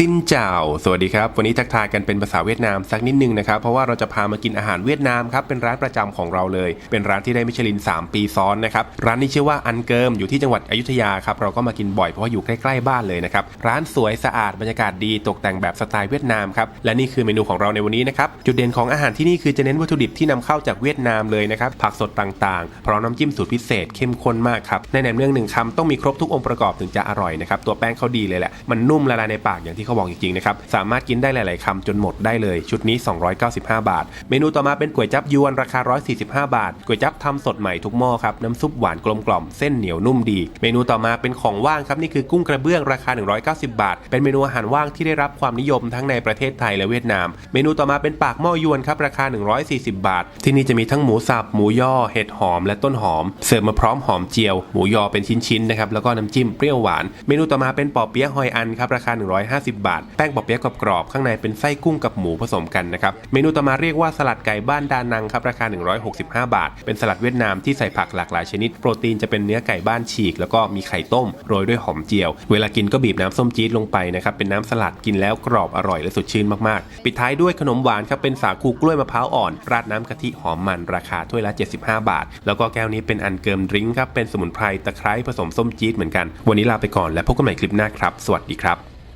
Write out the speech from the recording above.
ซินเจ้า สวัสดีครับ วันนี้ทักทายกันเป็นภาษาเวียดนามสักนิดนึงนะครับ เพราะว่าเราจะพามากินอาหารเวียดนามครับ เป็นร้านประจำของเราเลย เป็นร้านที่ได้มิชลิน 3 ปีซ้อนนะครับ ร้านนี้ชื่อว่าอันเกิมอยู่ที่จังหวัดอยุธยาครับ เราก็มากินบ่อยเพราะว่าอยู่ใกล้ๆบ้านเลยนะครับ ร้านสวยสะอาดบรรยากาศดีตกแต่งแบบสไตล์เวียดนามครับ และนี่คือเมนูของเราในวันนี้นะครับ จุดเด่นของอาหารที่นี่คือจะเน้นวัตถุดิบที่นำเข้าจากเวียดนามเลยนะครับ ผักสดต่างๆ พร้อมน้ำจิ้มสูตรพิเศษเข้มข้นมากครับ ในแหนมเนืองหนึ่งคำต้องมีครบทุกองค์ประกอบถึงจะอร่อยนะครับ ตัวแป้งเขาดีเลยแหละ มันนุ่มละลายในปากอย่างที่เขาบอกจริงๆนะครับสามารถกินได้หลาย ๆคำจนหมดได้เลยชุดนี้ 295 บาท เมนูต่อมาเป็นก๋วยจับยวนราคา 145 บาทก๋วยจับทำสดใหม่ทุกหม้อครับน้ำซุปหวานกลมกล่อมเส้นเหนียวนุ่มดี เมนูต่อมาเป็นของว่างครับนี่คือกุ้งกระเบื้องราคา 190 บาท เป็นเมนูอาหารว่างที่ได้รับความนิยมทั้งในประเทศไทยและเวียดนาม เมนูต่อมาเป็นปากหม้อยวนครับราคา 140 บาท ที่นี่จะมีทั้งหมูสับหมูย่อเห็ดหอม และต้นหอม เสิร์ฟมาพร้อมหอมเจียว หมูยอเป็นชิ้นๆนะครับแล้วก็น้ำจิ้มเปรี้ยวหวาน เมนูต่อมาเป็นปอเปี๊ยะหอยอันครับราคา 150บาท แป้งปอเปี๊ยะกรอบๆข้างในเป็นไส้กุ้งกับหมูผสมกันนะครับ เมนูต่อมาเรียกว่าสลัดไก่บ้านดานังครับราคา 165 บาท เป็นสลัดเวียดนามที่ใส่ผักหลากหลายชนิด โปรตีนจะเป็นเนื้อไก่บ้านฉีก แล้วก็มีไข่ต้มโรยด้วยหอมเจียว เวลากินก็บีบน้ำส้มจี๊ดลงไปนะครับเป็นน้ำสลัดกินแล้วกรอบอร่อยและสดชื่นมากๆ ปิดท้ายด้วยขนมหวานครับเป็นสาคูกล้วยมะพร้าวอ่อน ราดน้ำกะทิหอมมันราคาถ้วยละ 75 บาท แล้วก็แก้วนี้เป็นอันเกิมดริงครับเป็นสมุนไพรตะไคร้ผสมส้มจี๊ดเหมือนกัน วันนี้ลาไปก่อนและพบกันใหม่คลิปหน้าครับ สวัสดีครับ